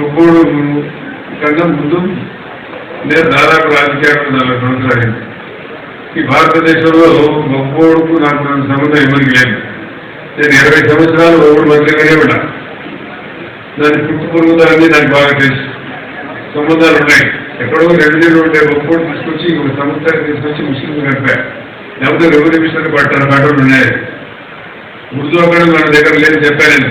ఒక్కోడు కన్నా ముందు నేను దాదాపు రాజకీయాలు నలభై సంవత్సరాలు ఈ భారతదేశంలో ఒక్కోడుకు నాకు సంబంధం ఎవరికి లేదు. నేను ఇరవై సంవత్సరాలు ఒక్కడు మంత్రిగానే ఉన్నా. దాని పుట్టు పొరుగుదలన్నీ నాకు బాగా తెలుసు. సంబంధాలు ఉన్నాయి. ఎక్కడో రెవెన్యూలో ఉండే ఒక్కోడు తీసుకొచ్చి ఒక సంవత్సరాన్ని తీసుకొచ్చి ముస్లింలు కలిపా లేకపోతే రెవెన్యూ మిషన్ పట్టాలి పట్టలు ఉన్నాయి. ఉర్దూ అకాడమీ మన దగ్గర లేదని చెప్పాను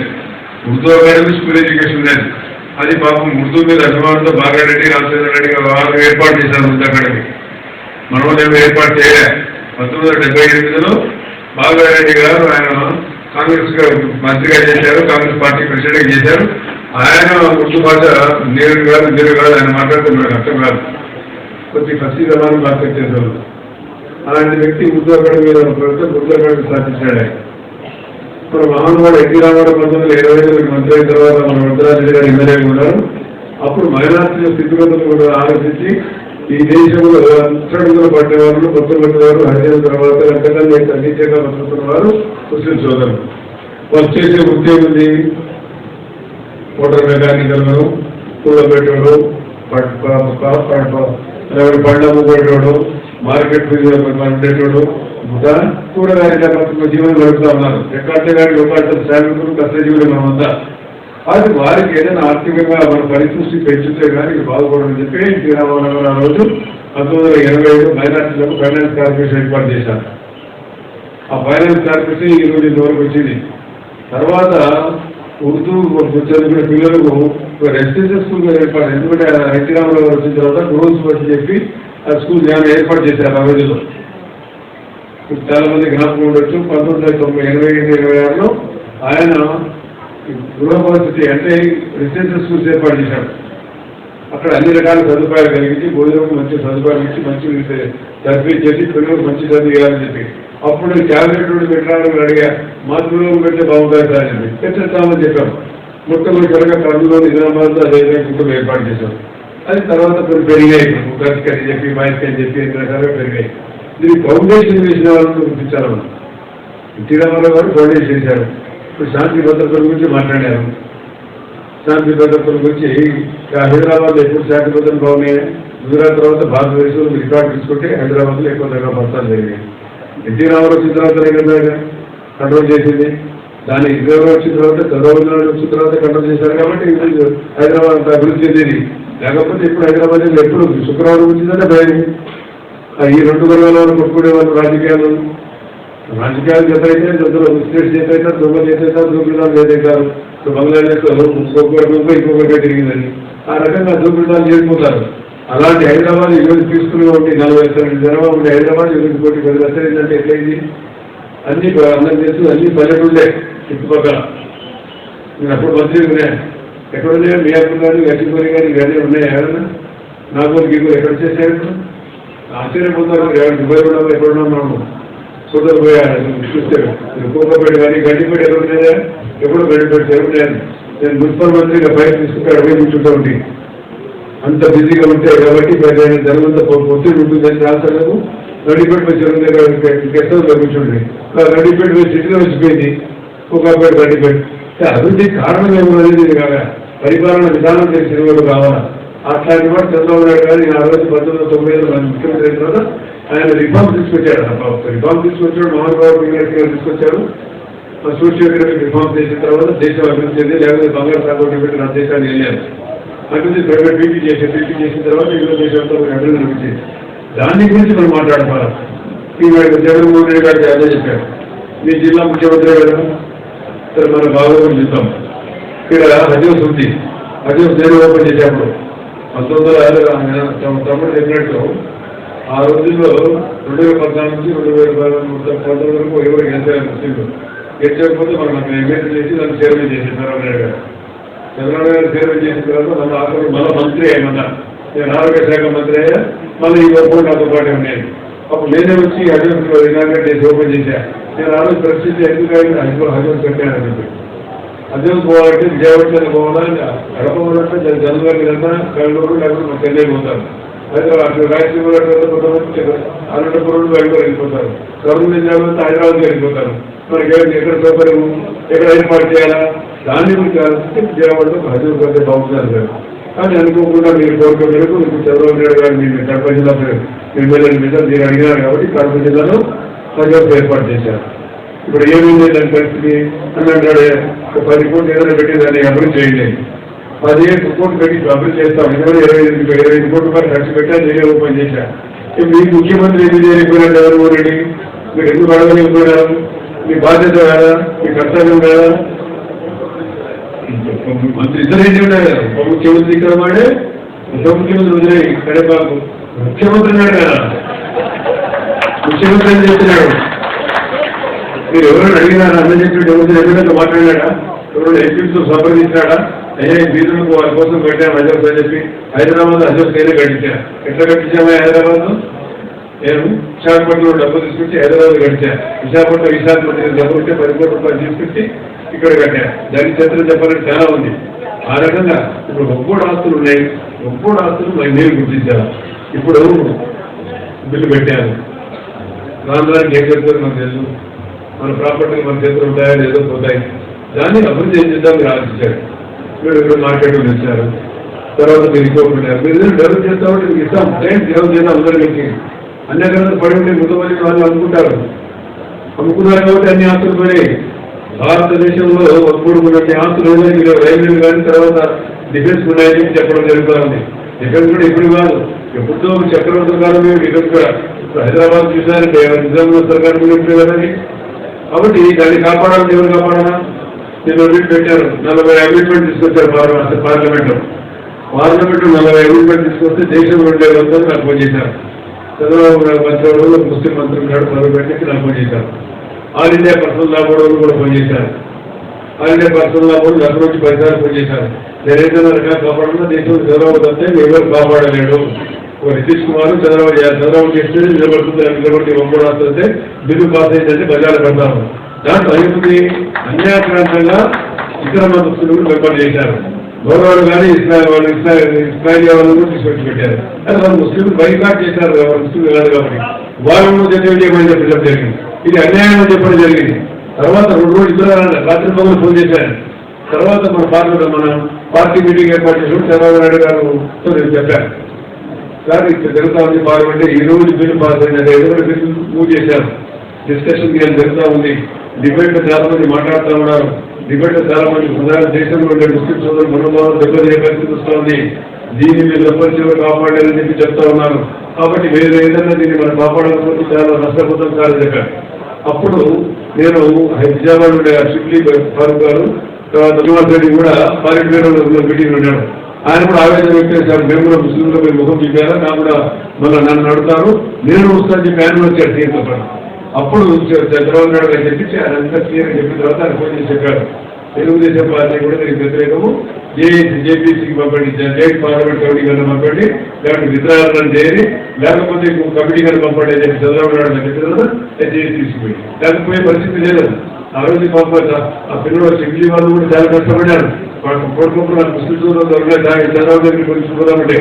ఉర్దూ అకాడమీ స్కూల్ ఎడ్యుకేషన్ లేదు అది పాపం గుర్తు మీద అభిమానులతో బాగారెడ్డి రెడ్డి రాజశేఖర రెడ్డి ఏర్పాటు చేశారు ముందు అకాడమీ మనం ఏర్పాటు చేయలే. పంతొమ్మిది వందల డెబ్బై ఎనిమిదిలో బాగా గారు ఆయన కాంగ్రెస్ మంత్రిగా చేశారు కాంగ్రెస్ పార్టీ ప్రెసిడెంట్ చేశారు. ఆయన ఉర్దూ భాష నేను కాదు మీరు కాదు ఆయన మాట్లాడుతున్నాడు అర్థం కాదు. కొద్ది ఫస్ట్ జమాను బాగా చేసేవాళ్ళు అలాంటి వ్యక్తి ఉర్దూ అకాడమీ పెడితే ఉర్దూ అకాడమీ సాధించాడు ఆయన. ఇప్పుడు మహానుభావుడు ఎన్టీ రామారావు పంతొమ్మిది వందల ఇరవై ఐదు మంత్రి అయిన తర్వాత మన వరదరాజు గారు ఎమ్మెల్యే ఉన్నారు. అప్పుడు మైనార్టీల స్థితిగతులు కూడా ఆలోచించి ఈ దేశంలో అంతరంగులు పడ్డ వాళ్ళు కొత్త వారు హరిజన తర్వాత ఎంతకన్నా తగ్గించగా బతుకుతున్న వారు ముస్లిం సోదరులు. వాళ్ళు చేసే ఉద్యోగం మోటార్ మోటార్ పూల కూడబెట్టడు పండ్ల ముగ్గోడు మార్కెట్ పండేటోడు కూరగాయల బతుకు జీవనం గడుపుతా ఉన్నారు. ఎక్కడంటే గారి లోకాలు శ్రామికులు కష్టజీవులు మనమంతా అది వారికి ఏదైనా ఆర్థికంగా మన పరిస్థితి పెంచితే కానీ ఇది బాగుపడని చెప్పి ఎన్టీ ఆ రోజు పంతొమ్మిది వందల ఇరవై ఐదు మైనార్టీలకు ఫైనాన్స్ కార్పొరేషన్ ఏర్పాటు చేశారు. ఆ ఫైనాన్స్ కార్పొరేషన్ ఈ రోజు ఇంతవరకు వచ్చింది. తర్వాత ఉర్దూ చదివిన పిల్లలకు రెసిడెన్షియల్ స్కూల్ ఏర్పాటు ఎందుకంటే ఎన్టీ రామారావు వచ్చిన తర్వాత రూల్స్ వచ్చి చెప్పి ఆ స్కూల్ ఏర్పాటు చేశారు ఆ రోజుల్లో. చాలా మంది జ్ఞాపకం ఉండొచ్చు. పంతొమ్మిది వందల తొంభై ఎనభై ఎనిమిది ఇరవై ఆరులో ఆయన గృహపరిస్థితి అంటే రెసిడెన్షియల్ స్కూల్స్ ఏర్పాటు చేశాడు అక్కడ అన్ని రకాల సదుపాయాలు కలిగించి భోజనం మంచి సదుపాయాలు ఇచ్చి మంచి సర్వీస్ చేసి పిల్లలకు మంచి చదువు ఇవ్వాలని చెప్పి. అప్పుడు క్యాబినెట్ నుండి పెట్టడానికి అడిగా మా గృహం పెడితే బాగుంటుంది సార్ అని పెట్టేస్తామని చెప్పాం మొట్టమొదటిగా కర్నూలు నిజామాబాద్ అదేవిధంగా కుటుంబం ఏర్పాటు చేశాం అది తర్వాత కొన్ని పెరిగాయి. గర్ల్స్కి అని చెప్పి బాయ్స్కి అని చెప్పి రకాలుగా పెరిగాయి. దీనికి ఫౌండేషన్ వేసిన వాళ్ళని గుర్తించాలి ఎన్టీ రామారావు గారు ఫౌండేషన్ చేశారు. ఇప్పుడు శాంతి భద్రతల గురించి మాట్లాడారు. శాంతి భద్రతల గురించి ఇక హైదరాబాద్ ఎప్పుడు శాంతి భద్రతలు బాగున్నాయి? గుజరాత్ తర్వాత భారతదేశంలో రికార్డు తీసుకుంటే హైదరాబాద్లో ఎక్కువ దగ్గర మొత్తాలు జరిగాయి. ఎన్టీ రామారావు వచ్చిన తర్వాత కదా కంట్రోల్ చేసింది. దాని ఇద్దరు వచ్చిన తర్వాత చంద్రబాబు వచ్చిన తర్వాత కంట్రోల్ చేశారు కాబట్టి హైదరాబాద్ అంత అభివృద్ధి చెందింది. లేకపోతే ఇప్పుడు హైదరాబాద్ ఎప్పుడు శుక్రవారం వచ్చిందంటే భయం. ఈ రెండు వర్గాలను కొట్టుకునే వాళ్ళు రాజకీయాలు. రాజకీయాలు చేత అయితే అందులో స్టేట్స్ చేత అయితే దొంగ చేసేసారు దూపిడాలు చేతారు ఇప్పుడు బంగ్లాదేశ్లో ఇంకొకటి దొంగ ఇంకొకటి తిరిగిందని ఆ రకంగా దూపిడాలు చేసిపోతారు అలాంటి హైదరాబాద్ ఈరోజు తీసుకునే ఉంటే నలభై లక్షల జనాభా హైదరాబాద్ ఈరోజు కోటి పది లక్షలు ఏంటంటే ఎట్లయింది? అన్ని అందరం చేస్తూ అన్ని పల్లెటూళ్ళే చుట్టుపక్కల. నేను అప్పుడు మంత్రి ఉన్నాయి ఎక్కడ ఉన్నాయో మియాపూర్ కానీ గచ్చిపోయి కానీ ఇవన్నీ ఉన్నాయి ఏమన్నా నాకు ఎక్కడ చేసేయడం ఆశ్చర్యపోతారు. మీరు ఎవరు దుబాయ్ ఉన్నాం ఎక్కడ మనము చూడలు పోయారు చూస్తే కోకపేట కానీ గడ్డిపేట ఎక్కడ ఉన్నాయా ఎప్పుడు గడ్డిపేట ఎవరు నేను మున్సిపల్ మంత్రిగా బయట తీసుకుంటే అడవి కూర్చుంటూ ఉంటే అంత బిజీగా ఉంటాయి కాబట్టి మరి జనంతా ఒత్తిడి ఉంటుందని రాష్ట్రాలకు గడ్డిపేట వచ్చి చెరువు దగ్గర గెస్ట్ హౌస్ కూర్చుంటే. గడ్డిపేట పోయి సిటీలో వచ్చిపోయింది. కోకాపేట గడ్డిపేట అభివృద్ధి కారణం ఏమో అనేది ఇది పరిపాలన విధానం తెలిసిన వాడు కావాలా? అట్లాంటి వాడు చంద్రబాబు నాయుడు గారు ఈయన ఆ రోజు పంతొమ్మిది వందల తొంభై ఐదులో మన ముఖ్యమంత్రి అయిన తర్వాత ఆయన రిఫార్మ్ తీసుకొచ్చాడు రిఫార్మ్ తీసుకొచ్చాడు మోహన్ బాబు పింగళి గారు తీసుకొచ్చారు. సోషియో రిఫార్మ్ చేసిన తర్వాత దేశం అభివృద్ధి చెంది లేకపోతే బంగారు సాగుబడి పెట్టి నా దేశాన్ని వెళ్ళారు అభివృద్ధి ప్రైవేట్ బీటీ చేసి బీటీ చేసిన తర్వాత ఇంట్లో దేశంతో అభివృద్ధి అనిపించింది దాని గురించి మనం మాట్లాడుకోవాలి. ఈ జగన్మోహన్ రెడ్డి గారికి అదే చెప్పారు. మీ జిల్లా ముఖ్యమంత్రి గారు సరే మనం బాగోగులు చూద్దాం. ఇక్కడ హజోస్ ఉంది హజోస్ నేను ఓపెన్ చేసేప్పుడు పంతొమ్మిది వందల తమ- తమ్ముడు చెప్పినట్టు ఆ రోజుల్లో రెండు వేల పద్నాలుగు నుంచి రెండు వేల పంతొమ్మిది వరకు ఎవరు గెలిచారు ముస్లింలు గెలిచకపోతే మనం అక్కడ ఎమ్మెల్యే చేసి దాన్ని చైర్మన్ చేసి చంద్రబాబు గారు. చంద్రబాబు గారు చైర్మన్ చేసిన తర్వాత మన ఆఖరు మన మంత్రి అయ్యమన్నా నేను ఆరోగ్య శాఖ మంత్రి అయ్యా మళ్ళీ ఈ ఒక్కటి నాతో పాటే ఉండేది. అప్పుడు నేనే వచ్చి హజోస్ ఇనాగ్రేట్ చేసి ఓపెన్ చేశా. నేను ఆ రోజు పరిస్థితి ఎందుకు అయింది హజోస్ హజోస్ కట్టానని చెప్పి. అదే పోవాలంటే విజయవాడ పోవాలా? గడప పోవాలంటే జనవరి కన్నా కల్లూరు లేకపోతే చెన్నై పోతారు. అయితే హైదరాబాద్ రాయలసీమ కొంతమంది అనంతపురం బయటకు వెళ్ళిపోతారు. కర్నూలు జిల్లాలో హైదరాబాద్ వెళ్ళిపోతారు. మనకి ఎక్కడ ఎక్కడ సౌకర్యము ఎక్కడ ఏర్పాటు చేయాలా? దాన్ని గురించి ఆలోచిస్తే విజయవాడలో హైదరాబాద్ కంటే బాగుంటుంది గారు కానీ అనుకోకుండా మీరు కోరిక మేరకు ఇప్పుడు చంద్రబాబు నాయుడు గారు మీ కడప జిల్లా ఎమ్మెల్యే మీద మీరు అడిగినారు కాబట్టి కడప జిల్లాలో హైదరాబాద్ ఏర్పాటు చేశారు. ఇప్పుడు ఏమైంది దాని పరిస్థితి? అని పది కోట్లు ఏదైనా పెట్టి దాన్ని అమలు చేయండి. పదిహేను కోట్లు పెట్టి అమలు చేస్తాం. ఇరవై ఇరవై ఐదు ఇరవై ఐదు కోట్ల రూపాయలు ఖర్చు పెట్టా నేనే ఓపెన్ చేశా. మీ ముఖ్యమంత్రి ఎందుకు చేయలేకపోయినారు జగన్మోహన్ రెడ్డి? మీరు ఎందుకు అడగలేకపోయినారు మీ బాధ్యత కాదా మీ కర్తవ్యం కాదా మంత్రి ఇద్దరు ఏంటి ఉన్నారు ఉప ముఖ్యమంత్రి ఇక్కడ వాడే ఉప ముఖ్యమంత్రి వదిలే బాబు ముఖ్యమంత్రి ఉన్నాడు కదా. ముఖ్యమంత్రి అని చెప్తున్నాడు మీరు ఎవరైనా అడిగినారా అన్న చెప్పి ఎవరు ఎమ్మెల్యేతో మాట్లాడాడా ఎవరైనా ఎంపీతో సంప్రదించాడా అయ్యా ఈ బీదులకు వారి కోసం పెట్టాము అజోక్ అని చెప్పి హైదరాబాద్ అజోక్ తేనే కట్టించా. ఎట్లా కట్టించామా హైదరాబాద్? నేను విశాఖపట్నంలో డబ్బు తీసుకొచ్చి హైదరాబాద్ కట్టించా. విశాఖపట్నం విశాఖపట్నం డబ్బు ఉంటే పది కోట్ల రూపాయలు తీసుకొచ్చి ఇక్కడ కట్టా దాని చరిత్ర చెప్పాలంటే చాలా ఉంది. ఆ రకంగా ఇప్పుడు ఒక్కోడు ఆస్తులు ఉన్నాయి. ఒక్కోడు ఆస్తులు మరి నేను గుర్తించాను ఇప్పుడు బిల్లు పెట్టాను రాను రాని ఏం చెప్తారు నాకు తెలుసు. మన ప్రాపర్టీ మన చేతులు ఉంటాయా లేదో పోతాయి. దాన్ని అభివృద్ధి చేద్దాం మీరు ఆశించారు మీరు ఇక్కడ మార్కెట్లో తెచ్చారు తర్వాత మీరు ఇంకొకటి మీరు ఏదైనా డెవలప్ చేస్తామంటే మీకు ఇస్తాం. ట్రైన్ డెవలప్ చేద్దాం అందరికీ అన్ని రకాల పడి ఉంటే ముద్దమని వాళ్ళు అనుకుంటారు అనుకున్నారు కాబట్టి అన్ని ఆస్తులు పోయాయి. భారతదేశంలో ఒకప్పుడు ఉన్నటువంటి ఆస్తులు ఉన్నాయి. మీరు రైల్వేలు కానీ తర్వాత డిఫెన్స్ ఉన్నాయని చెప్పడం జరుగుతుంది డిఫెన్స్ కూడా ఇప్పుడు కాదు. ఎప్పుడో చక్రవర్తుల కాలం మేము డిఫెన్స్ కూడా. హైదరాబాద్ చూసారంటే నిజామాబాద్ సర్కారు కూడా ఇప్పుడు కదండి కాబట్టి దాన్ని కాపాడాలని ఎవరు కాపాడాలా? నేను పెట్టారు. నలభై అగ్రిమెంట్ తీసుకొచ్చారు పార్లమెంట్ పార్లమెంట్ పార్లమెంట్ నలభై అగ్రిమెంట్ తీసుకొస్తే దేశంలో ఉండే వాళ్ళందరూ నాకు ఫోన్ చేశారు. చంద్రబాబు నాయుడు మంత్రి ముస్లిం మంత్రి గారు పార్లమెంట్కి నాకు ఫోన్ చేశారు. All India personal law board కూడా ఫోన్ చేశారు. All India personal law board దగ్గర నుంచి పదిసార్లు ఫోన్ చేశారు. నేను ఏదైనా రకాల దేశంలో చంద్రబాబు తప్పితే ఎవరు కాపాడలేడు. ఒక నితీష్ కుమార్ చంద్రబాబు చంద్రబాబు చేస్తే నిలబడుతుంది నిలబడి ఒక్కడు వస్తుంటే బిల్లు పాస్ అయిందంటే బజార్లు పెడతాము. దాంట్లో అయ్యింది అన్యాక్రాంతంగా ఇతర మతస్థులు పెంపలు చేశారు. గౌరవాలు కానీ ఇస్రాయల్ వాళ్ళు ఇస్రాయల్ ఇస్రాయల్ వాళ్ళు కూడా తీసుకొచ్చి పెట్టారు అది వాళ్ళు ముస్లింలు బైకాట్ చేశారు వాళ్ళు ముస్లింలు కాదు కాబట్టి. వాళ్ళు చదివి చేయమని చెప్పడం జరిగింది. ఇది అన్యాయం అని చెప్పడం జరిగింది. తర్వాత రెండు రోజులు ఇద్దరు రాత్రి పగులు ఫోన్ చేశారు. తర్వాత మన పార్లమెంట్ మనం పార్టీ మీటింగ్ ఏర్పాటు చేసినప్పుడు చంద్రబాబు నాయుడు గారు నేను చెప్పాను. సార్ ఇక్కడ జరుగుతా ఉంది పార్లమెంట్ ఈ రోజు బిల్లు పాస్ అయింది ఎదురు బిల్లు మూవ్ చేశారు. డిస్కషన్ ఏం జరుగుతూ ఉంది? డిబేట్ చాలా మంది మాట్లాడుతూ ఉన్నారు. డిబేట్ చాలా మంది ప్రధాన దేశంలో ఉండే ముస్లిం సోదరులు మనోభావం దెబ్బతినే పరిస్థితి వస్తుంది దీన్ని మీరు తప్పనిసరిగా కాపాడాలని చెప్పి చెప్తా ఉన్నారు. కాబట్టి వేరే ఏదైనా దీన్ని మనం కాపాడకపోతే చాలా నష్టపోతాం సార్ చెప్పారు అప్పుడు నేను హైదరాబాద్ ఉండే షిప్లీ ఫారూక్ గారు తర్వాత రెడ్డి కూడా పార్లమెంట్ మీటింగ్ ఉన్నాడు ఆయన కూడా ఆవేదన వ్యక్తం చేశారు మేము కూడా ముస్లింలో మీరు ముఖం చెప్పారా నా కూడా మళ్ళీ నన్ను నడుతారు నేను వస్తాను చెప్పి ఆయన వచ్చారు సీఎంతో అప్పుడు చంద్రబాబు నాయుడు గారు చెప్పించి ఆయన అంతా క్లియర్ చెప్పిన తర్వాత ఆయన ఫోన్ చేసి చెప్పారు. తెలుగుదేశం పార్టీ కూడా దీనికి వ్యతిరేకము. జేఏసీ జేపీసీకి పంపండి. స్టేట్ పార్లమెంట్ కమిటీ కన్నా పంపండి. లేకపోతే విచారణ చేయండి. లేకపోతే కమిటీ కన్నా పంపండి అని చెప్పి చంద్రబాబు నాయుడు గారు చెప్పిన తర్వాత జేఏసీ తీసుకుపోయి లేకపోయే పరిస్థితి లేదు. ఆ రోజు పంపారు ఆ పిల్లలు సిగ్లీ వాళ్ళు కూడా చాలా కష్టపడ్డారు. వాళ్ళకి కోరుకుంటూ వాళ్ళు ముస్లిం దొరకలేదు చంద్రబాబు దగ్గరికి కొనుక్కోదామంటే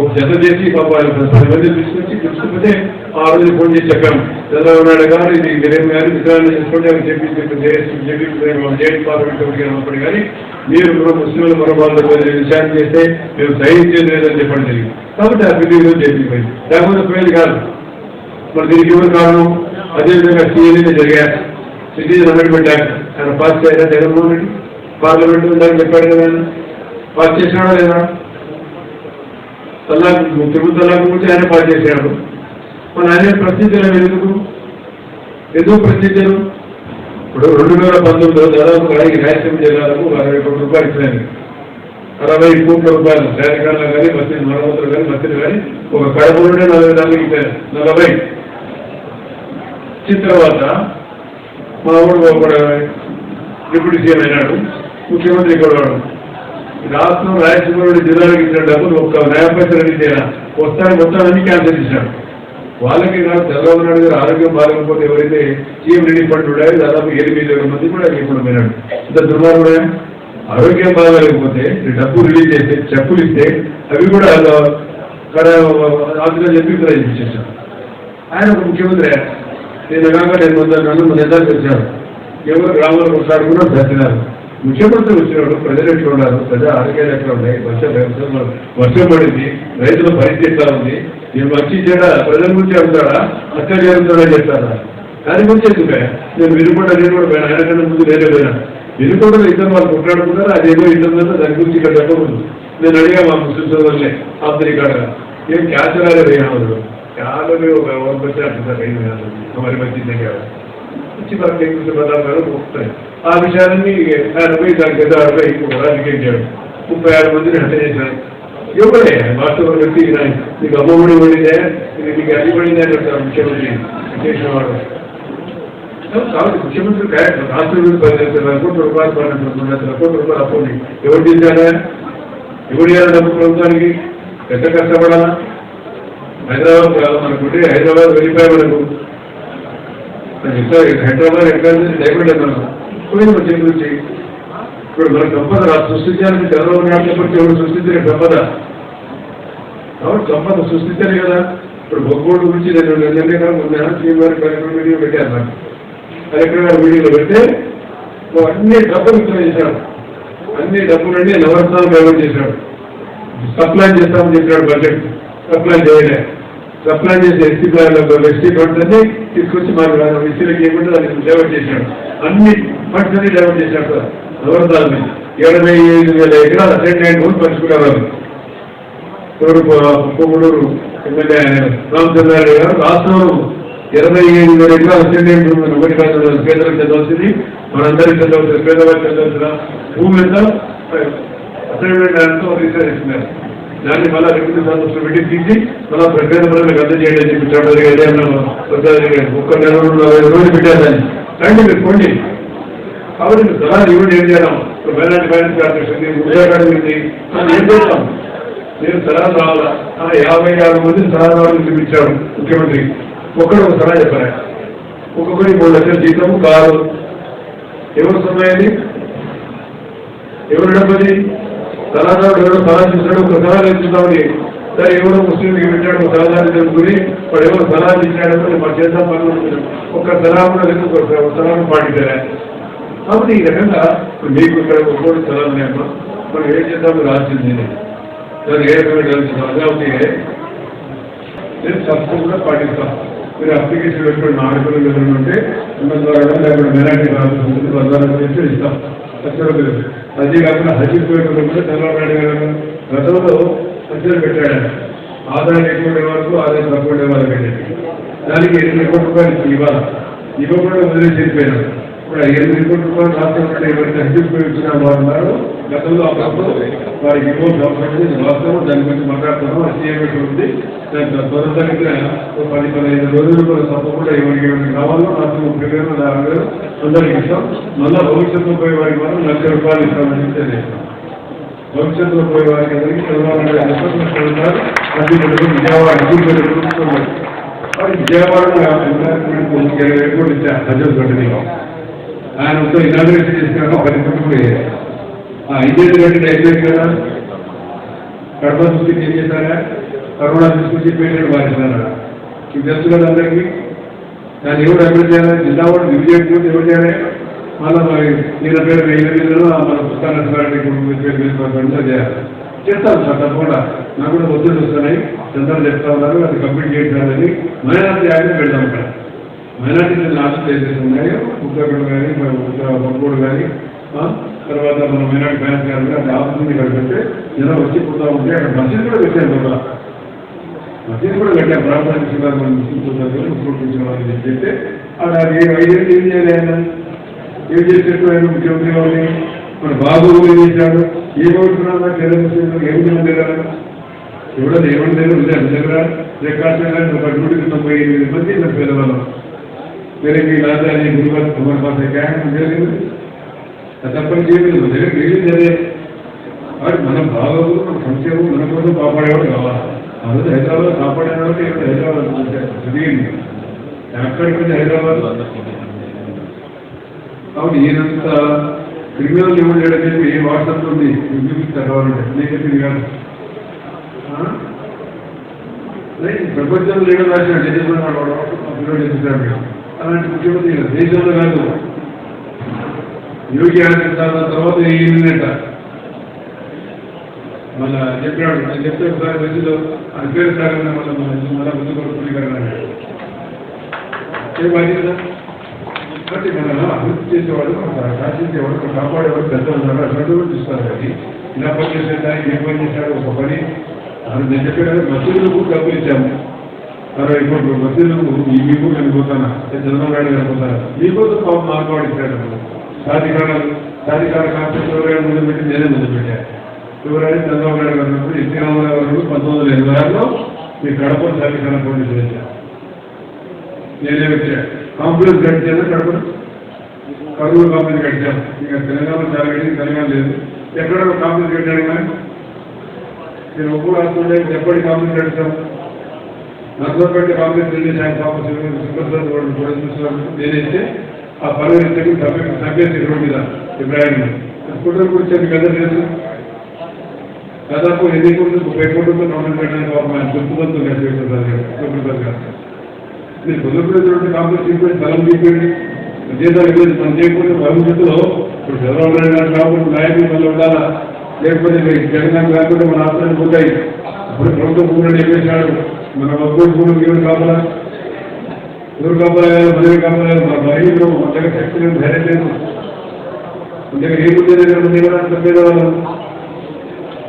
ఒక జత చేసి పాప పది మంది తీసుకొచ్చి తీసుకుంటే ఆ రోజు ఫోన్ చేసి చెప్పాము చంద్రబాబు నాయుడు గారు ఇది మీరేం గారు విచారణ చేసుకోండి అని చెప్పి చెప్పి జేడీ పార్లమెంట్ కానీ మీరు కూడా ముస్లింల మనోభావాల విషయాన్ని చేస్తే మేము సహించేది లేదని చెప్పడం జరిగింది కాబట్టి ఆ బిల్లు ఈరోజు చేసిపోయింది లేకపోతే పోయేది కాదు. మరి దీనికి ఎవరు కారణం? అదేవిధంగా సీఎల్ఏ జరిగారు. Citizen amendment act. ఆయన పాస్ చేయాలా జగన్మోహన్ రెడ్డి. పార్లమెంట్ ఉందని చెప్పాడు కదా. ఆయన పాస్ చేసినాడా లేదా? తలాక్ త్రిపుల్ తల్లాకు గురించి ఆయన పాస్ చేశాడు. మన ఆయన ప్రశ్నించలేము ఎందుకు? ఎందుకు ప్రశ్నించారు ఇప్పుడు రెండు వేల పంతొమ్మిదిలో దాదాపు రాయి రాయలసీమ జిల్లాలకు అరవై కోట్ల రూపాయలు ఇచ్చినారు. అరవై కోట్ల రూపాయలు. శాఖకాలను కానీ మత్స్య మరమ్మతులు కానీ మత్స్యలు కానీ ఒక కడప నుండి నలభై నాలుగు ఇచ్చారు. నలభై. ఇచ్చిన తర్వాత మా ఊరు ఒక డిప్యూటీ సీఎం అయినాడు. ముఖ్యమంత్రి కూడా రాష్ట్రం రాయలసీమ జిల్లాలకు ఇచ్చిన డబ్బులు ఒక్క న్యాయపతి రెడీ వస్తాను మొత్తం అన్ని క్యాన్సిల్ చేశాడు వాళ్ళకి కాదు చంద్రబాబు నాయుడు గారు ఆరోగ్యం బాగలేకపోతే ఎవరైతే సీఎం రిలీఫ్ ఫండ్ ఉన్నాయో దాదాపు ఎనిమిది వేల మంది కూడా ఇప్పుడు పోయినాడు ఇంత దుర్మార్గుడే ఆరోగ్యం బాగాలేకపోతే డబ్బు రిలీజ్ చేస్తే చెప్పులు ఇస్తే అవి కూడా ఇక్కడ చెప్పి ప్రయత్నం చేశాను ఆయన ఒక ముఖ్యమంత్రి నేను కాక నేను పొందాను మన ఎదాలు వచ్చారు ఎవరు గ్రామాలకు ఒకసారి కూడా ప్రతినారు ముఖ్యమంత్రి వచ్చినప్పుడు ప్రజలు ఎట్లా ఉన్నారు? ప్రజా ఆరోగ్యాలు ఎట్లా ఉన్నాయి? వర్షం వర్షం పడింది. రైతుల పరిస్థితి ఎట్లా ఉంది? నేను మంచి చేయడా ప్రజల గురించి అడుగుతాడా అక్కడ జరుగుతాడా చెప్తాడా దాని గురించి ఎందుకే? నేను వినుకుంటా నేను కూడా పోయినా. ఆయన కన్నా ముందు నేనే పోయినా. వినుకుంటా ఇద్దరు వాళ్ళు కొట్లాడుకున్నారు అదేదో ఇద్దరు దాని గురించి ఇక్కడ చెప్పకూడదు. నేను అడిగా మా ముస్లిం సోదరులే ఆఫ్రికాగా ఏం క్యాచ్ రాలేదు ఏమో చాలా ఒక వచ్చి అంటున్నారు మరి మంచిదే కదా. వచ్చి మనకి ఎక్కువ పదార్థాలు వస్తాయి ఆ విషయాన్ని ఆయన పోయి దానికి పెద్ద అరవై రాజకీయం చేయడం ముప్పై ఆరు మందిని హత్య చేశారు ఎవరే వాస్తవం వ్యక్తి ఈయన నీకు అమ్మఒడి పడిందే ఇది నీకు అది పడిందే అని చెప్తారు ముఖ్యమంత్రి చేసిన వాడు కాబట్టి ముఖ్యమంత్రి డైరెక్ట్ రాష్ట్ర పదిహేను వేల కోట్ల రూపాయలు పన్నెండు రెండు వందల కోట్ల రూపాయలు అప్పుడు ఎవరు తీశారా ఎవరు ఇవ్వాలి డబ్బు ప్రభుత్వానికి ఎంత కష్టపడాలా హైదరాబాద్ కాదు మనకుంటే హైదరాబాద్ వెళ్ళిపోయా మనకు హైదరాబాద్ ఎక్కడ లేకుండా మనం పోయింది మన చేతి నుంచి ఇప్పుడు మన సంపద రా- సృష్టించాలని చంద్రబాబు నాయుడు చెప్పి ఎవరు సృష్టించిన సంపద కాబట్టి సంపద సృష్టించాలి కదా. ఇప్పుడు బొగ్గోడు గురించి నేను నిన్ననే కాదు మొన్న శ్రీవారి కార్యక్రమం వీడియో పెట్టాను నాకు. కలెక్టర్ వీడియోలో పెడితే అన్ని డబ్బులు విత్తనం చేశాడు. అన్ని డబ్బులన్నీ నవరత్నాలు డెవలప్ చేశాడు. సప్లై చేస్తామని చెప్పాడు బడ్జెట్. సప్లై చేయలేదు సప్లై చేసే ఎస్టీ ప్లాన్లో ఎస్టీ పడుతుంది తీసుకొచ్చి మాకు ఎస్టీలకు ఇవ్వకుండా దాన్ని డైవర్ట్ చేశాడు అన్ని ఫండ్స్ అన్ని డైవర్ట్ చేశాడు సార్. నవరత్నాలని ఇరవై ఐదు వేల ఎకరాలు అసెంట్ ల్యాండ్ కూడా పంచుకున్నారు వాళ్ళు ఎమ్మెల్యే రామచంద్రారెడ్డి గారు. రాష్ట్రంలో ఇరవై ఐదు వేల ఎకరాలు అసెంట్ ఒకటి కాదు పేదలకు చెందవలసింది మనందరికీ చెందవలసిన పేదవారికి చెందవలసిన భూమి ఎంత? అసైన్మెంట్ దాంట్లో రిజిస్టర్ ఇస్తున్నారు దాన్ని మళ్ళీ రెవెన్యూ సంస్థలు పెట్టి తీసి మళ్ళీ ప్రజల ప్రజలకు అందజేయండి అని చెప్పి చౌదరి గారు అన్నారు గారు ఒక్క నెల నలభై రోజులు పెట్టారు దాన్ని. రండి మీరు పోండి. కాబట్టి మీరు సలహా ఇవ్వండి ఏం చేద్దాం? మైనార్టీ ఫైనాన్స్ కార్పొరేషన్ ఉంది ఉద్యోగాలు ఏం చేస్తాం నేను సలహా రావాలా? ఆ యాభై ఆరు మంది రావాలని చూపించాడు ముఖ్యమంత్రి. ఒక్కడు ఒక సలహా చెప్పారు ఒక్కొక్కరికి మూడు లక్షల జీతం కారు. ఎవరు సమయాన్ని ఎవరు డబ్బది సలహాదారుడు ఎవరో సలహా చూసాడు ఒక సలహా తెచ్చుదామని సరే ఎవరో ముస్లిం పెట్టాడు ఒక సలహాదారు తెలుసుకుని వాడు ఎవరు సలహా ఇచ్చాడో మా చేద్దాం పనులు ఒక్క సలహా కూడా లేదు ఒక సలహా పాటించారా కాబట్టి ఈ రకంగా ఇప్పుడు మీకు ఇక్కడ ఒక్కోటి సలహా ఉన్నాయమ్మా మనం ఏం చేద్దాం రాసింది సరే ఏ రకమైన రాసింది కాబట్టి నేను తప్పకుండా పాటిస్తాం మీరు అప్లికేషన్ పెట్టుకుని నాలుగు విధులు ఉంటే ఉన్న ద్వారా లేకుండా మెరాటీ రావాల్సి ద్వారా చేస్తే ఇస్తాం. లక్షల అదే కాకుండా హజీర్ పెట్టుకుని కూడా చంద్రబాబు నాయుడు గారు గతంలో హజీర్ పెట్టాడు. ఆదాయం ఎక్కువ వరకు ఆదాయం తక్కువ వాళ్ళకి పెట్టండి. దానికి ఎనిమిది కోట్ల రూపాయలు ఇవ్వాలి. ఇవ్వకుండా వదిలేసి వెళ్ళిపోయినారు ఇప్పుడు ఆ ఎనిమిది కోట్ల రూపాయలు రాష్ట్రం ఇచ్చిన వారు ఉన్నారు. గతంలో అప్పుడు వారికి ఇవ్వాల్సిన అవసరం ఉంది. వాస్తవం దాని గురించి మాట్లాడుతున్నాం అది ఉంది. దాని త్వరతగిన పది పదిహేను రోజులు కూడా తప్పకుండా ఎవరికి ఎవరికి కావాలో నాకు ముప్పై వేలు యాభై వేలు అందరికి ఇస్తాం. మళ్ళీ భవిష్యత్తులో పోయే వారికి మనం లక్ష రూపాయలు ఇస్తామని చెప్పి తెలియజేస్తాం భవిష్యత్తులో పోయే వారికి అందరికీ చంద్రబాబు అది విజయవాడ విజయవాడ అభివృద్ధి ఇరవై కోట్లు ఇచ్చారు. ప్రజలు పెట్టని ఆయన వస్తే ఇనాగ్రేషన్ చేసినాక ఒక కోట్లు కూడా వేయాలి. ఆ అయిపోయింది కదా? కడప చూసి ఏం చేశారా? కరోనా తీసుకొచ్చి పేటెంట్ మార్చినారా ఇది తెలుసు కదా అందరికీ? దాన్ని ఎవరు అభివృద్ధి చేయాలి? జిల్లా వాడు విజయం కూడా ఎవరు చేయాలి? మళ్ళీ మరి ఈయన పేరు వెయ్యి వేలు మన పుస్తకాలు చేయాలి. చేస్తాను సార్ తప్పకుండా. నాకు కూడా ఒత్తిడి వస్తున్నాయి. చంద్రలు చెప్తా ఉన్నారు అది కంప్లీట్ చేయాలని మైనార్టీ యాక్ట్ పెడదాం అక్కడ మైనార్టీ లాస్ట్ చేసేసి ఉన్నాయో ఉత్తరాఖండ్ కానీ మరి మంగోడు కానీ తర్వాత మన మైనార్టీ బ్యాంక్ కానీ అక్కడ ఆఫీస్ ఇక్కడ పెడితే జనం వచ్చి పోతా ఉంటే అక్కడ మసీదు కూడా పెట్టాను కదా. మసీదు కూడా పెట్టాను ప్రార్థన చేసేవారు మనం ముస్లిం సోదరులు ముస్లిం చేసేవారు అని చెప్తే అది ఐదేళ్ళు ఏం చేయాలి ఆయన? ఏం చేసేట్టు ఆయన ముఖ్యమంత్రి వాళ్ళని మన బాబు ఏం చేశాడు? ఏమవుతున్నా తెలుగు ఏం దగ్గర ఎవడో ఏమంటే దగ్గర దగ్గర రికార్డు ఒక నూటికి తొంభై ఎనిమిది మంది నా పేదవాళ్ళం. వేరే మీ రాజధాని గురువారు కుమార్ పాస క్యాంప్ జరిగింది అది తప్పని చేయలేదు మన దగ్గర రిలీజ్ అదే కాబట్టి మన భాగము మన సంక్షేమం మన కోసం కాపాడేవాడు కావాలి ఆ హైదరాబాద్ కాపాడేవాడు ఇక్కడ హైదరాబాద్ జరిగింది ఎక్కడికి వెళ్ళి హైదరాబాద్ కాబట్టి ఈయనంత క్రిమినల్ ఎవరు లేడని చెప్పి ఏ వాట్సాప్ ఉంది చూపిస్తారు కావాలంటే నేను కాదు ప్రపంచంలో లేడు రాసిన నిజమైన వాడు పిల్లలు ఎదుగుతాడు అలాంటి ముఖ్యమంత్రి దేశంలో కాదు. యోగి ఆదిత్యనాథ్ తర్వాత ఈయనట మళ్ళా చెప్పాడు నేను చెప్తే ఒకసారి మధ్యలో అది పేరు సార్ మళ్ళీ మళ్ళీ ముందు కొడుకుని గారు ఏ బాధ్యత? కాబట్టి మనం అభివృద్ధి చేసేవాడు శాసించేవాడు మన కాపాడేవాడు పెద్ద ఉన్నాడు అటువంటి కూడా కానీ ఇలా పని చేసేదానికి ఏ పని చేశాడు ఒక పని. అని నేను చెప్పాడు మసీదులకు డబ్బులు ఇచ్చాము. అరవై ఇప్పుడు మసీదులకు మీకు వెళ్ళిపోతానా? చంద్రబాబు నాయుడు గారు మీకోసం పాపం మార్పాడు ఇచ్చాడు. సాధికారాలు సాధికార కాన్సెప్ట్ ఎవరైనా ముందు పెట్టి నేనే ముందు పెట్టాను ఎవరైనా చంద్రబాబు నాయుడు గారు ఉన్నప్పుడు ఎన్టీ రామారావు గారు పంతొమ్మిది వందల ఎనభై ఆరులో మీ కడప సాధికార పోటీ చేశాను నేనే వచ్చాను కాంప్లెక్స్ కట్టాను కడప కరువు కాంప్లెక్స్ కట్టాను ఇక తెలంగాణ చాలా గడిచి తెలంగాణ లేదు. ఎక్కడ కాంప్లెక్స్ కట్టాను కానీ నేను ఒప్పుడు రాస్తుండే ఎప్పటి కాంప్లెక్స్ కట్టాను నర్సంపేట కాంగ్రెస్ రిలీజ్ ఆయన నేనైతే ఆ పర్వతం సభ్య సభ్యత రోడ్ మీద ఇబ్రాహిం కుటుంబం గురించి కదా లేదు దాదాపు ఎన్ని కోట్లు? ముప్పై కోట్లతో నోటీస్ పెట్టడానికి ఒక ఆయన గుర్తుబంతు సుప్రసాద్ గారు మీరు కుదురుపేట కాంగ్రెస్ తీసుకొని బలం తీసుకొని జీతాలు ఇవ్వలేదు మనం చేయకపోతే భవిష్యత్తులో ఇప్పుడు చంద్రబాబు నాయుడు గారు కాబట్టి నాయకులు మళ్ళీ ఉండాలా? లేకపోతే మీరు జగన్ కాకుండా మన ఆస్తులు పోతాయి. ఇప్పుడు ప్రభుత్వం కూడా చెప్పేశాడు మన ఒక్కరు కూడా ఎవరు కావాలా ఎవరు కావాలా మనమే కావాలా మన మహిళలు మన దగ్గర శక్తి లేదు ధైర్యం లేదు మన దగ్గర ఏ బుద్ధి లేదు మన దగ్గర అంత పేదవాళ్ళం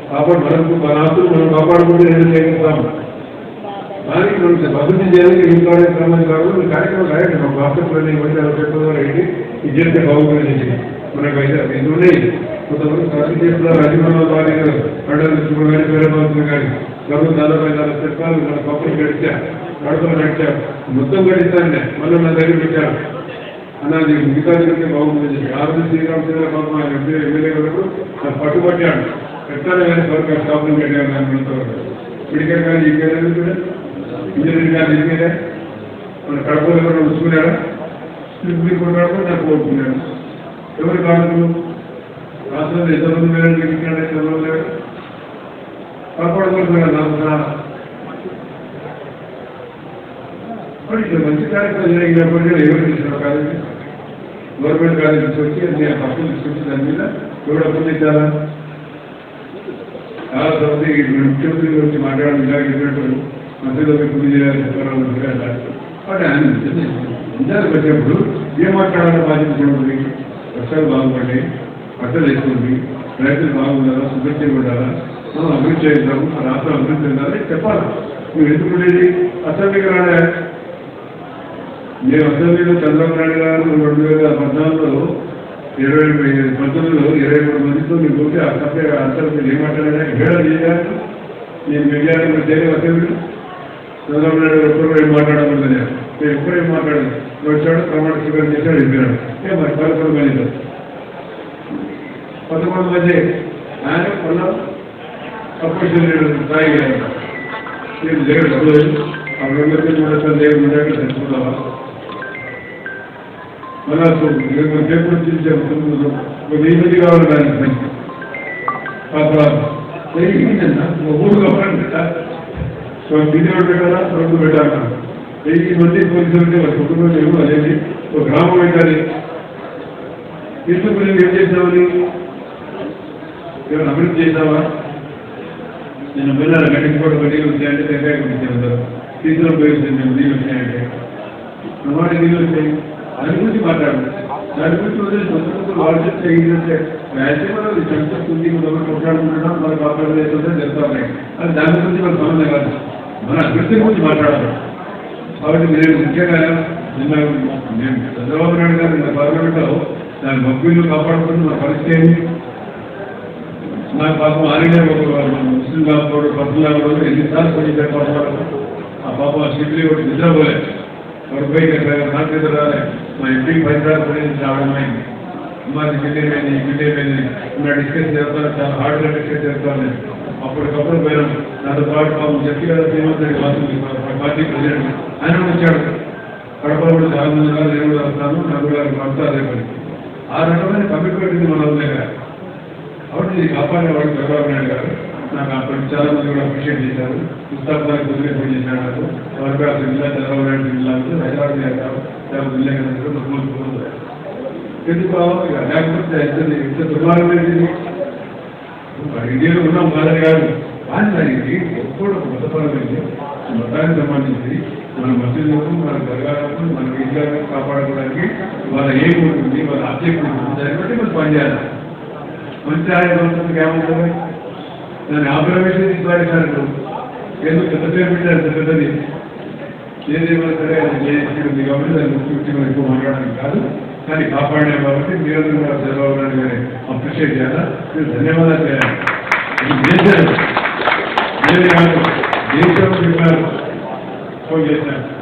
కాబట్టి మనకు మన ఆస్తులు మనం కాపాడుకుంటే నేను చేయగలుగుతాం దానికి మనం అభివృద్ధి చేయాలని ఈ కార్యక్రమాలు కాకుండా ఈ కార్యక్రమం రాయండి మా వాట్సాప్లో ఇవన్నీ అలా చెప్పడం ఏంటి ఇది చేస్తే బాగుంటుంది మనకు అయితే ఇది ఉన్నాయి కొంతమంది సాధన చేస్తున్నారు అధికారుల కానీ వేరే కానీ గవర్నమెంట్ నలభై నాలుగు చెప్పాలి మన పప్పులు గడిచా గడిచా మొత్తం గడిస్తానే మళ్ళీ నా దగ్గర పెట్టాను అన్నది మిగతా దగ్గరికి బాగుంటుంది. ఆరోగ్య శ్రీరామ్ పాపం ఆయన ఎంపీ ఎమ్మెల్యే వరకు నాకు పట్టుబట్టాడు. పెట్టాలి కానీ వరకు పెట్టాను దాని కానీ ఇంకేదా ఇంజనీరింగ్ కానీ ఇంకేదా మన కడపలో ఎవరు ఉంచుకున్నారా? మీరు కొన్నాడు నాకు కోరుకున్నాను ఎవరు కాదు రాష్ట్రంలో ఎంతమంది మేరకు గెలిచినాడు చంద్రబాబు నాయుడు కాపాడుకోవాలి నాకు మరి ఇక్కడ మంచి కార్యక్రమం జరిగినప్పుడు కూడా ఎవరు చేసిన కాలేజీ గవర్నమెంట్ కాలేజీ తీసుకొచ్చి అన్ని పక్కన తీసుకొచ్చి దాని మీద ఎవరు అప్పులు ఇచ్చారా చాలా తర్వాత ఈ ముఖ్యమంత్రి గురించి మాట్లాడడం ఇలా చెప్పినట్టు మధ్యలో పూజ చేయాలి చెప్పాలి అంటే ఆయన నిజాలు పెట్టినప్పుడు వేసుకుంది రైతులు బాగుండాలా? సుభిక్ష ఉండాలా? మనం అభివృద్ధి చేద్దాము ఆ రాష్ట్రం అభివృద్ధి చెందాలి చెప్పాలి. నువ్వు ఎందుకు ఉండేది? అసెంబ్లీకి రాలే. నేను అసెంబ్లీలో చంద్రబాబు నాయుడు గారు రెండు వేల పద్నాలుగులో ఇరవై పంతొమ్మిదిలో ఇరవై మూడు మందితో నేను పోతే ఆ సభ్య అసెంబ్లీ ఏం మాట్లాడారు హేళ చేయాలి నేను మీడియాలో చేయలేదు అసెంబ్లీ చంద్రబాబు నాయుడు గారు ఒక్కరు ఏం మాట్లాడమని నేను ఎప్పుడు ఏం మాట్లాడదు వచ్చాడు ప్రమాణ స్వీకారం చేశాడు వెళ్ళిపోయాడు ఏ మరి పదకొండు మంది కొంతమంది మంది. ఆయన కొన్న. అపోజిషన్ స్థాయి నేను దగ్గర డబ్బులు ఆ రెండు మంది మూడు సార్లు దగ్గర ఉండాక తెలుసుకుందామా వెయ్యి మంది కావాలి దానికి. పాప ఊరు కావాలంటే సో పెట్టాలా? పెట్టాలా? వెయ్యి మంది పోలీసులు వాళ్ళ కుటుంబం లేవు అనేది ఒక గ్రామం పెట్టాలి. ఎందుకు నువ్వు ఏం చేసామని ఏమైనా అభివృద్ధి చేసావా నేను పిల్లలు గట్టిపోవడం నీళ్ళు వచ్చాయంటే తెగ తీసులో తీసుకుని నేను నీళ్ళు వచ్చాయంటే. అన్నమాట నీళ్ళు వచ్చాయి. దాని గురించి మాట్లాడు. దాని గురించి వదిలేసి సొంత వాళ్ళు చెప్తే ఇది మ్యాక్సిమం అది చంపుతుంది మనం కొట్లాడుకుంటున్నాం మన కాపాడు చేస్తుంటే చెప్తా ఉన్నాయి అది దాని గురించి మన సమస్య కాదు. మన అభివృద్ధి గురించి మాట్లాడాలి. కాబట్టి నేను ముఖ్యంగా నిన్న నేను చంద్రబాబు నాయుడు గారు నిన్న పార్లమెంట్లో దాని భక్తులు కాపాడుకుంటూ నా పరిస్థితి ఏంటి నా పాపం ఆరినే ఒక ముస్లిం కాపాడు పద్దులు కాపాడు ఎన్నిసార్లు కొంచెం చెప్పాలి ఆ పాపం సిడ్లీ ఒకటి నిద్రపోలే వాడు పోయి నాకు నిద్ర రాలే మా ఇంటికి పదిసార్లు పడి రావడమైంది మాది గిడ్డే పోయింది గిడ్డే పోయింది నా డిస్కస్ చేస్తాను చాలా హార్డ్గా డిస్కస్ చేస్తాను నేను అప్పటికప్పుడు పోయినాం నాతో పాటు పాపం చెప్పి కదా శ్రీమంతుడి వాసు పార్టీ ప్రెసిడెంట్ ఆయన కూడా వచ్చాడు కడపలో కూడా చాలా మంది ఉన్నారు నేను కూడా వస్తాను నాకు కూడా భర్త అదే పని ఆ రకమైన కమిట్మెంట్ ఉంది మన దగ్గర కాబట్టి ఇది కాపాడేవాడు చంద్రబాబు నాయుడు గారు. నాకు అప్పటికి చాలా మంది కూడా అప్రిషియేట్ చేశారు. పుస్తకాలకు కుదిరే పని చేశారు. నాకు వర్గాల జిల్లా చంద్రబాబు నాయుడు జిల్లా హైదరాబాద్ హైదరాబాద్ జిల్లా కదా ఎందుకు కావాలి ఇక లేకపోతే ఎంత దుర్మార్గం ఏంటిది? ఇండియాలో ఉన్నాం కాదని కాదు. కానీ దానికి ఎప్పుడు మతపరమైంది మతానికి సంబంధించి మన మసీదులకు మన దర్గాలకు మన విద్యాలను కాపాడుకోవడానికి వాళ్ళ ఏం ఉంటుంది వాళ్ళ ఆబ్జెక్ట్ ఉంటుంది దాన్ని బట్టి మనం పనిచేయాలి. మంచి ఆయన సంస్థకి ఏముంటుంది దాన్ని ఆపరమేషన్ తీసుకురాశారు ఎందుకు పెద్ద పేరు పెట్టారు పెద్దది. ఏదేమైనా సరే అది జేఏసీ కాబట్టి దాన్ని ముఖ్య ముఖ్యంగా ఎక్కువ మాట్లాడడానికి కాదు. కానీ కాపాడినా కాబట్టి మీరు కూడా చంద్రబాబు నాయుడు గారి అప్రిషియేట్ చేయాలా? మీరు ధన్యవాదాలు చేయాలి. ఇది దేశం. చెప్పారు ఫోన్ చేశాను.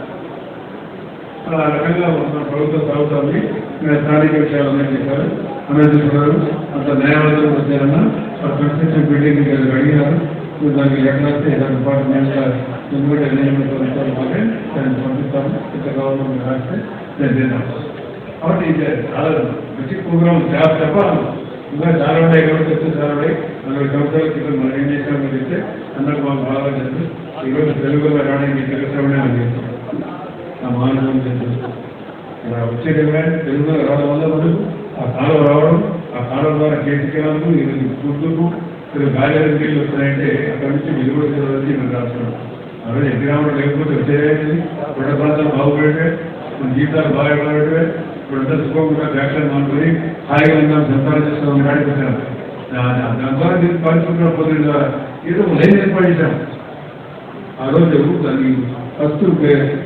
ఆ రకంగా మన ప్రభుత్వం సాగుతుంది స్థానిక విషయాలు చెప్పారు అనంతపురం అంత న్యాయవాదులు వచ్చారన్న. కన్స్ట్రక్షన్ బిల్డింగ్ అడిగినారు. దానికి లెక్క రాస్తే దాని పాటు మేము దాన్ని పంపిస్తాము ఇంత గవర్నమెంట్ రాస్తే నేను చేద్దాం కాబట్టి ఇది చాలా మంచి ప్రోగ్రామ్ చాలా చెప్పాలి. ఇంకా చాలా ఉన్నాయి కాబట్టి చెప్తే చాలా ఉన్నాయి. నలభై సంవత్సరాల క్రితం మనం ఏం చెప్తే మాకు బాగా తెలుసు. ఈరోజు తెలుగులో రావడానికి తెలుగునే అని ఆ మానవం ఇలా వచ్చే కదా తెలుగులో రావడం వల్ల మనకు ఆ కాలం రావడం ఆ కాలం ద్వారా కేసుకెళ్ళాము ఈరోజు గుర్తుకు ఇక్కడ గాలి నీళ్ళు వస్తున్నాయంటే అక్కడి నుంచి వెలుగుడు చదవాలి మనం రాస్తున్నాం ఆ రోజు ఎన్ని రావడం లేకపోతే వచ్చేది కొండ ప్రాంతాలు బాగుపడేటే మన జీవితాలు బాగా పడేవే ఇప్పుడంతా సుఖంగా వ్యాఖ్యలు మానుకొని హాయిగా ఉన్నాం సంపాదన చేస్తాం నాడిపోతాం దాని ద్వారా నేను పరిస్థితుల్లో పొందిన ద్వారా ఏదో లైన్ ఏర్పాటు చేశాం ఆ రోజు దాన్ని ఫస్ట్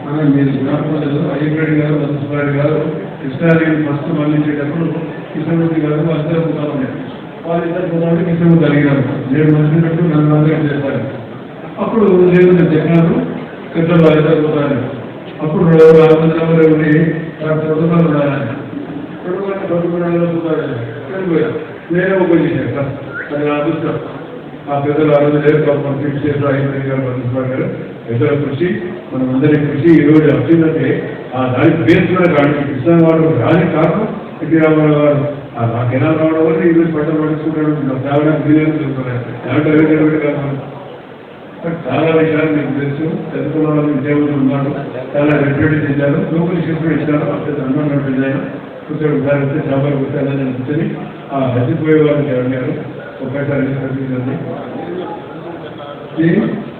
మన మీరు జ్ఞాపకాలు అయ్యగడ్డి గారు మధుసుబారి గారు కృష్ణాదేవి ఫస్ట్ మళ్ళించేటప్పుడు కృష్ణమూర్తి గారు అందరూ పోతామని వాళ్ళిద్దరు పోతామని కిషన్ కలిగారు నేను మంత్రి నన్ను అందరం చేశారు అప్పుడు నేను చెప్పాను పెద్దలు వాళ్ళిద్దరు పోతారని అప్పుడు రామచంద్రరావు ఉండి చదువుకొని ఉండాలని చదువుకొని చదువుకున్నాడు చనిపోయారు నేనే ఓపెన్ చేశాను సార్ అది నా అదృష్టం ఆ పెద్దలు ఆ రోజు లేదు పాపం ఫిక్స్ చేశారు అయిపోయింది గారు ప్రిన్సిపాల్ గారు కృషి మనం అందరి కృషి ఈ రోజు వచ్చిందంటే ఆ దాని బేస్ కూడా రాని కృష్ణ వాడు రాని కారణం ఎన్టీ రామారావు గారు. ఆ కెనాల్ రావడం వల్ల ఈ రోజు పంటలు పండించుకుంటాడు తాగడానికి బిర్యానీ చెప్తున్నారు. దాంట్లో ఎవరు కాదు చాలా విషయాలు మీకు తెలుసు. చదువుకున్న వాళ్ళు విద్యావంతులు ఉన్నారు. చాలా రెప్యూటీ చేశారు లోకల్ షిఫ్ట్ ఇచ్చారు. అప్పుడు అన్నం నడిపించాను కూర్చొని ఒకసారి వస్తే చేపలు కూర్చోాలని కూర్చొని ఆ హద్దిపోయే వాళ్ళు అడిగారు ఒకసారి Sim.